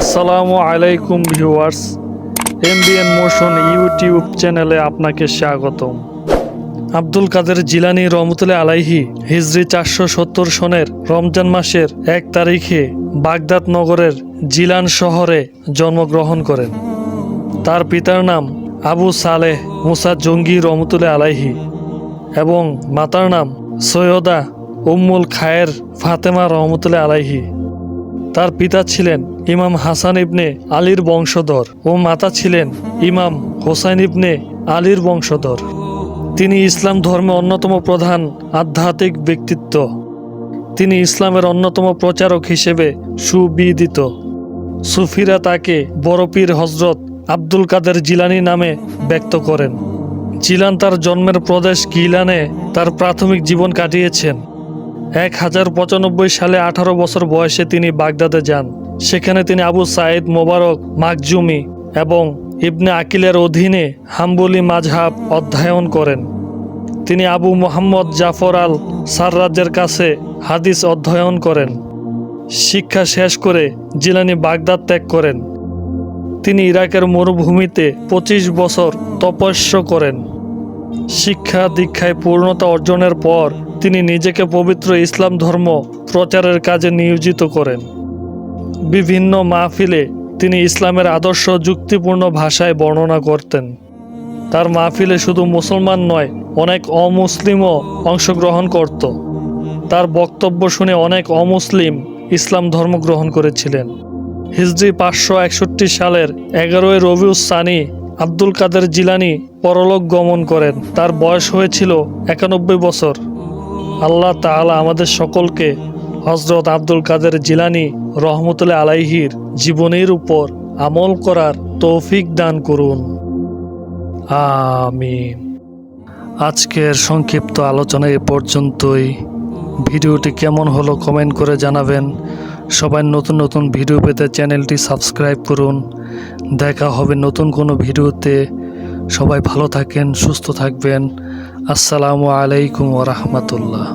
আসসালামু আলাইকুম viewers, MBN motion YouTube চ্যানেলে আপনাকে স্বাগতম। আব্দুল কাদের জিলানি রহমতুল্লাহ আলাইহি হিজরি চারশো সত্তর সনের রমজান মাসের এক তারিখে বাগদাদ নগরের জিলান শহরে জন্মগ্রহণ করেন। তার পিতার নাম আবু সালেহ মুসা জঙ্গি রহমতুল্লাহ আলাইহি এবং মাতার নাম সৈয়দা উম্মুল খায়ের ফাতেমা রহমতুল্লাহ আলাইহি। তার পিতা ছিলেন ইমাম হাসান ইবনে আলীর বংশধর ও মাতা ছিলেন ইমাম হোসাইন ইবনে আলীর বংশধর। তিনি ইসলাম ধর্মে অন্যতম প্রধান আধ্যাত্মিক ব্যক্তিত্ব। তিনি ইসলামের অন্যতম প্রচারক হিসেবে সুবিদিত। সুফিরা তাকে বড়পীর হজরত আব্দুল কাদের জিলানি নামে ব্যক্ত করেন। জিলান তার জন্মের প্রদেশ গিলানে তার প্রাথমিক জীবন কাটিয়েছেন। এক হাজার পঁচানব্বই সালে আঠারো বছর বয়সে তিনি বাগদাদে যান। সেখানে তিনি আবু সাইদ মোবারক, মাকজুমি এবং ইবনে আকিলের অধীনে হাম্বলি মাঝহাব অধ্যয়ন করেন। তিনি আবু মোহাম্মদ জাফর আল সাররাজের কাছে হাদিস অধ্যয়ন করেন। শিক্ষা শেষ করে জিলানি বাগদাদ ত্যাগ করেন। তিনি ইরাকের মরুভূমিতে পঁচিশ বছর তপস্য করেন। শিক্ষা দীক্ষায় পূর্ণতা অর্জনের পর তিনি নিজেকে পবিত্র ইসলাম ধর্ম প্রচারের কাজে নিয়োজিত করেন। বিভিন্ন মাহফিলে তিনি ইসলামের আদর্শ যুক্তিপূর্ণ ভাষায় বর্ণনা করতেন। তার মাহফিলে শুধু মুসলমান নয়, অনেক অমুসলিমও অংশগ্রহণ করত। তার বক্তব্য শুনে অনেক অমুসলিম ইসলাম ধর্ম গ্রহণ করেছিলেন। হিজরি পাঁচশো একষট্টি সালের এগারোই রবিউস সানি আব্দুল কাদের জিলানি পরলোক গমন করেন। তার বয়স হয়েছিল একানব্বই বছর। আল্লাহ তাআলা আমাদের সকলকে হজরত আব্দুল কাদের জিলানি রহমতুল্লাহ আলাইহির জীবনের উপর আমল করার তৌফিক দান করুন। আমিন। আজকের সংক্ষিপ্ত আলোচনা এ পর্যন্তই। ভিডিওটি কেমন হলো কমেন্ট করে জানাবেন। সবাই নতুন নতুন ভিডিও পেতে চ্যানেলটি সাবস্ক্রাইব করুন। দেখা হবে নতুন কোনো ভিডিওতে। সবাই ভালো থাকেন সুস্থ থাকবেন। আসসালামু আলাইকুম ওরহমতুল্লাহ